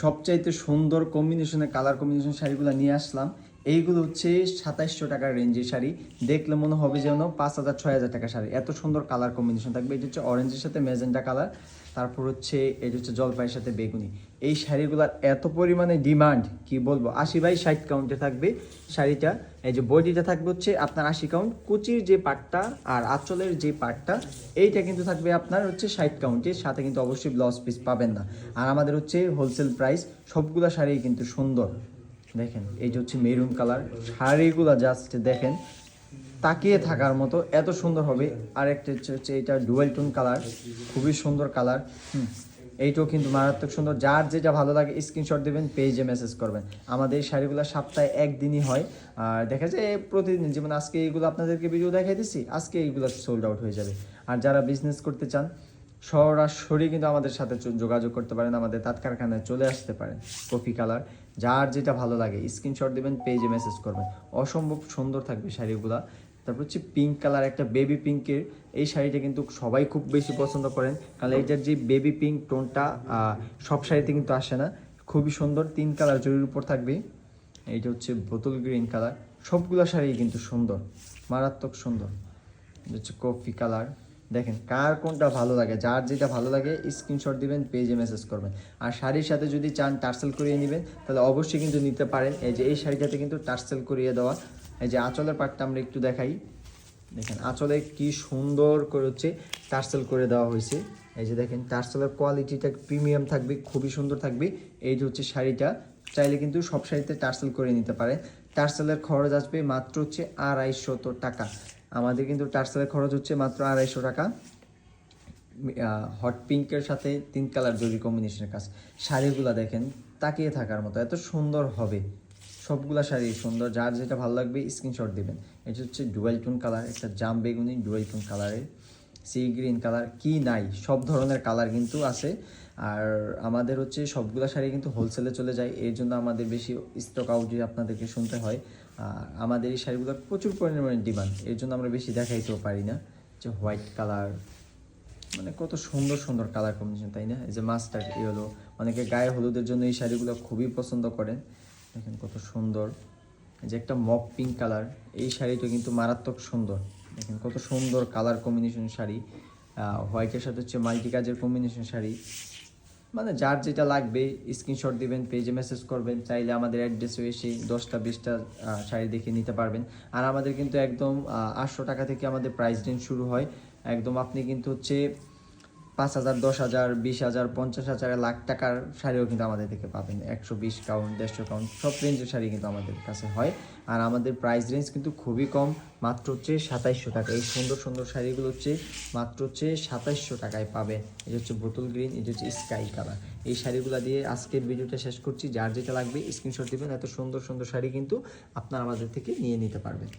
সবচাইতে সুন্দর কম্বিনেশনের কালার কম্বিনেশন শাড়িগুলো নিয়ে আসলাম। এইগুলো হচ্ছে সাতাইশশো টাকার রেঞ্জের শাড়ি। দেখলে মনে হবে যেন পাঁচ হাজার, ছয় হাজার টাকা শাড়ি। এত সুন্দর কালার কম্বিনেশন থাকবে। এটা হচ্ছে অরেঞ্জের সাথে ম্যাজেন্টা কালার তারপর হচ্ছে এটা হচ্ছে জলপাইয়ের সাথে বেগুনি। এই শাড়িগুলোর এত পরিমাণে ডিমান্ড কি বলব? আশি বাই ষাট কাউন্টে থাকবে শাড়িটা। এই যে বডিটা থাকবে হচ্ছে আপনার আশি কাউন্ট কুচির যে পাটটা আর আঁচলের যে পাটটা, এইটা কিন্তু থাকবে আপনার হচ্ছে ষাট কাউন্টের সাথে কিন্তু অবশ্যই ব্লাউজ পিস পাবেন না। আর আমাদের হচ্ছে হোলসেল প্রাইস সবগুলো শাড়ি কিন্তু সুন্দর। দেখেন, এই যে হচ্ছে মেরুন কালার শাড়িগুলো জাস্ট দেখেন, তাকিয়ে থাকার মতো, এত সুন্দর হবে। আর একটা হচ্ছে এটা ডুয়েল টোন কালার খুবই সুন্দর কালার হুম, এইটাও কিন্তু মারাত্মক সুন্দর। যার যেটা ভালো লাগে স্ক্রিনশট দেবেন পেজে মেসেজ করবেন। আমাদের এই শাড়িগুলো সপ্তাহে একদিনই হয়। আর দেখা যায় প্রতিদিন, যেমন আজকে এইগুলো আপনাদেরকে ভিডিও দেখাই দিচ্ছি আজকে এইগুলো সোল্ড আউট হয়ে যাবে। আর যারা বিজনেস করতে চান সরাসরি কিন্তু আমাদের সাথে যোগাযোগ করতে পারেন, আমাদের তাঁত কারখানায় চলে আসতে পারেন কফি কালার। যার যেটা ভালো লাগে স্ক্রিনশট দেবেন পেজে মেসেজ করবেন। অসম্ভব সুন্দর থাকবে শাড়িগুলা। তারপর হচ্ছে পিঙ্ক কালার একটা বেবি পিঙ্কের এই শাড়িটা কিন্তু সবাই খুব বেশি পছন্দ করেন। কারণ এইটার যে বেবি পিঙ্ক টোনটা সব শাড়িতে কিন্তু আসে না। খুবই সুন্দর, তিন কালার জরির উপর থাকবে। এইটা হচ্ছে বোতল গ্রিন কালার সবগুলো শাড়ি কিন্তু সুন্দর, মারাত্মক সুন্দর। হচ্ছে কফি কালার দেখেন কার কোনটা ভালো লাগে, যার যেটা ভালো লাগে স্ক্রিনশট দিবেন পেজে মেসেজ করবেন। আর শাড়ির সাথে যদি চান টার্সেল করিয়ে নেবেন, তাহলে অবশ্যই কিন্তু নিতে পারেন। এই যে এই শাড়িটাতে কিন্তু টার্সেল করিয়ে দেওয়া। এই যে আঁচলের পাটটা আমরা একটু দেখাই। দেখেন আঁচলে কি সুন্দর করে হচ্ছে টার্সেল করে দেওয়া হয়েছে। এই যে দেখেন টার্সেলের কোয়ালিটিটা প্রিমিয়াম থাকবে, খুবই সুন্দর থাকবে। এই যে হচ্ছে শাড়িটা, চাইলে কিন্তু সব শাড়িতে টার্সেল করে নিতে পারে টার্সেলের খরচ আসবে মাত্র হচ্ছে আড়াইশত টাকা। আমাদের কিন্তু টার্সারের খরচ হচ্ছে মাত্র আড়াইশো টাকা। হট পিঙ্কের সাথে তিন কালার জরি কম্বিনেশনের কাজ। শাড়িগুলো দেখেন, তাকিয়ে থাকার মতো। এত সুন্দর হবে। সবগুলা শাড়ি সুন্দর। যার যেটা ভালো লাগবে স্ক্রিনশট দেবেন। এটা হচ্ছে ডুয়েল টোন কালার একটা জাম বেগুনি ডুয়েল টোন কালারের সি গ্রিন কালার কি নাই, সব ধরনের কালার কিন্তু আছে। আর আমাদের হচ্ছে সবগুলো শাড়ি কিন্তু হোলসেলে চলে যায়, এর জন্য আমাদের বেশি স্টক আউটে আপনাদেরকে শুনতে হয়। আমাদের এই শাড়িগুলোর প্রচুর পরিমাণে ডিমান্ড এর জন্য আমরা বেশি দেখাইতেও পারি না যে হোয়াইট কালার মানে কত সুন্দর সুন্দর কালার কম্বিনেশন তাই না? এই যে মাস্টার্ড ইয়েলো অনেকে গায়ে হলুদের জন্য এই শাড়িগুলো খুবই পছন্দ করেন। দেখেন কত সুন্দর। যে একটা মপ পিঙ্ক কালার এই শাড়িটা কিন্তু মারাত্মক সুন্দর। দেখেন কত সুন্দর কালার কম্বিনেশন শাড়ি। হোয়াইটের সাথে হচ্ছে মাল্টি কাজের কম্বিনেশন শাড়ি। মানে যার যেটা লাগবে স্ক্রিনশট দিবেন পেজে মেসেজ করবেন, চাইলে আমাদের অ্যাড্রেসে এসে দশটা, বিশটা শাড়ি দেখে নিতে পারবেন। আর আমাদের কিন্তু একদম আটশো টাকা থেকে আমাদের প্রাইস রেঞ্জ শুরু হয়। একদম আপনি কিন্তু হচ্ছে পাঁচ হাজার, দশ হাজার, বিশ হাজার, পঞ্চাশ হাজার লাখ টাকার শাড়িও কিন্তু আমাদের থেকে পাবেন। একশো বিশ কাউন্ট, দেড়শো কাউন্ট, সব রেঞ্জের শাড়ি কিন্তু আমাদের কাছে হয়। আর আমাদের প্রাইস রেঞ্জ কিন্তু খুবই কম, মাত্র হচ্ছে সাতাইশশো টাকা। এই সুন্দর সুন্দর শাড়িগুলো হচ্ছে মাত্র হচ্ছে সাতাইশশো টাকায় পাবেন। এটা হচ্ছে বোতল গ্রিন এটা হচ্ছে স্কাই কালার এই শাড়িগুলো দিয়ে আজকের ভিডিওটা শেষ করছি। যার যেটা লাগবে স্ক্রিনশট দিবেন। এত সুন্দর সুন্দর শাড়ি কিন্তু আপনারা আমাদের থেকে নিয়ে নিতে পারবেন।